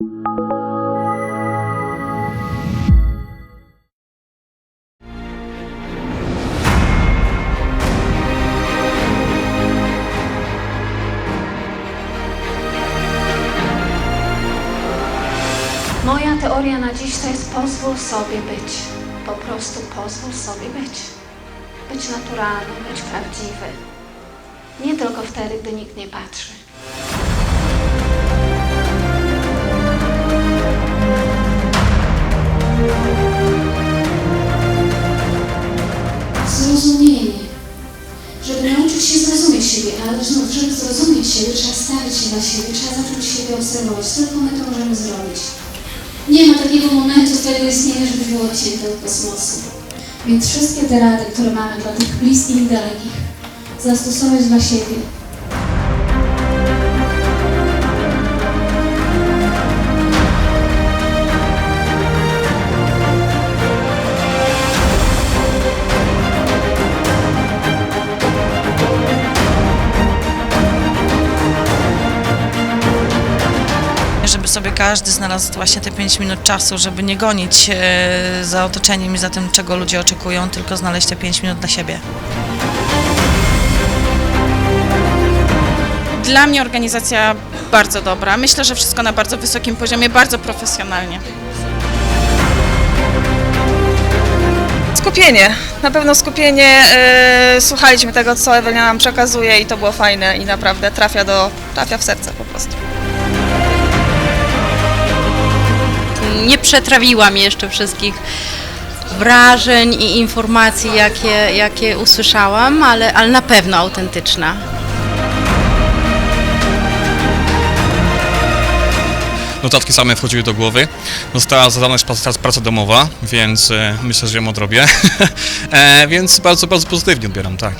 Moja teoria na dziś to jest pozwól sobie być. Po prostu pozwól sobie być. Być naturalny, być prawdziwy. Nie tylko wtedy, gdy nikt nie patrzy. Zrozumieć siebie, ale znów, żeby zrozumieć siebie, trzeba stawić się na siebie, trzeba zacząć siebie obserwować. Tylko my to możemy zrobić. Nie ma takiego momentu swojego istnienia, żeby było odcięte od kosmosu. Więc wszystkie te rady, które mamy dla tych bliskich i dalekich, zastosować dla siebie. Sobie każdy znalazł właśnie te 5 minut czasu, żeby nie gonić e, za otoczeniem i za tym, czego ludzie oczekują, tylko znaleźć te 5 minut dla siebie. Dla mnie organizacja bardzo dobra. Myślę, że wszystko na bardzo wysokim poziomie, bardzo profesjonalnie. Skupienie, na pewno skupienie. Yy, słuchaliśmy tego, co Ewelina nam przekazuje i to było fajne i naprawdę trafia, do, trafia w serce po prostu. Nie przetrawiłam jeszcze wszystkich wrażeń i informacji, jakie, jakie usłyszałam, ale, ale na pewno autentyczna. Notatki same wchodziły do głowy. Została zadana praca, praca domowa, więc e, myślę, że ją odrobię. e, więc bardzo, bardzo pozytywnie odbieram, tak.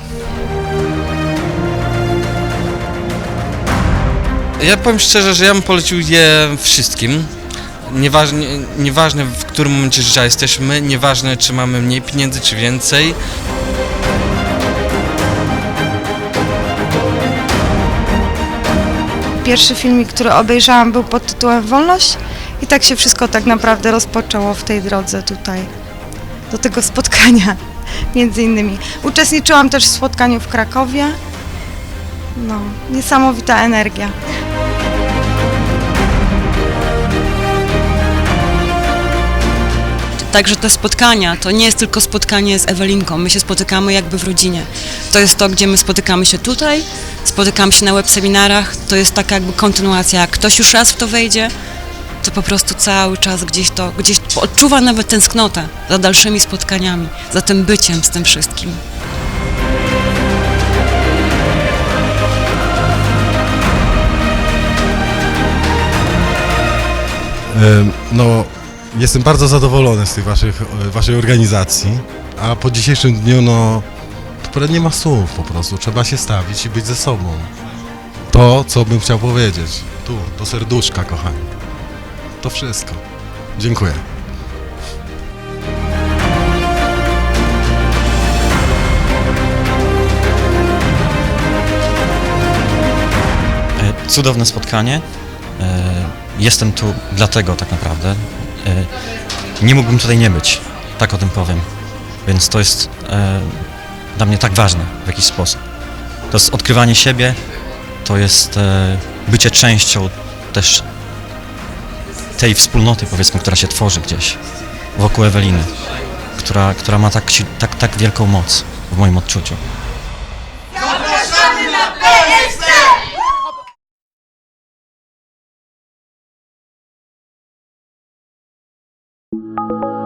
Ja powiem szczerze, że ja bym polecił je wszystkim. Nieważne, nieważne w którym momencie życia jesteśmy, nieważne czy mamy mniej pieniędzy czy więcej. Pierwszy filmik, który obejrzałam był pod tytułem Wolność i tak się wszystko tak naprawdę rozpoczęło w tej drodze tutaj, do tego spotkania między innymi. Uczestniczyłam też w spotkaniu w Krakowie. No, niesamowita energia. Także te spotkania to nie jest tylko spotkanie z Ewelinką. My się spotykamy jakby w rodzinie. To jest to, gdzie my spotykamy się tutaj, spotykamy się na web seminarach. To jest taka jakby kontynuacja. Jak ktoś już raz w to wejdzie, to po prostu cały czas gdzieś to, gdzieś odczuwa nawet tęsknotę za dalszymi spotkaniami, za tym byciem z tym wszystkim. No, jestem bardzo zadowolony z tych waszych, e, waszej organizacji, a po dzisiejszym dniu, no, nie ma słów po prostu. Trzeba się stawić i być ze sobą. To, co bym chciał powiedzieć. Tu, do serduszka, kochani. To wszystko. Dziękuję. E, Cudowne spotkanie. E, Jestem tu dlatego tak naprawdę. E, Nie mógłbym tutaj nie być, tak o tym powiem. Więc to jest e, dla mnie tak ważne w jakiś sposób. To jest odkrywanie siebie, to jest e, bycie częścią też tej wspólnoty, powiedzmy, która się tworzy gdzieś wokół Eweliny, która, która ma tak, tak, tak wielką moc w moim odczuciu. you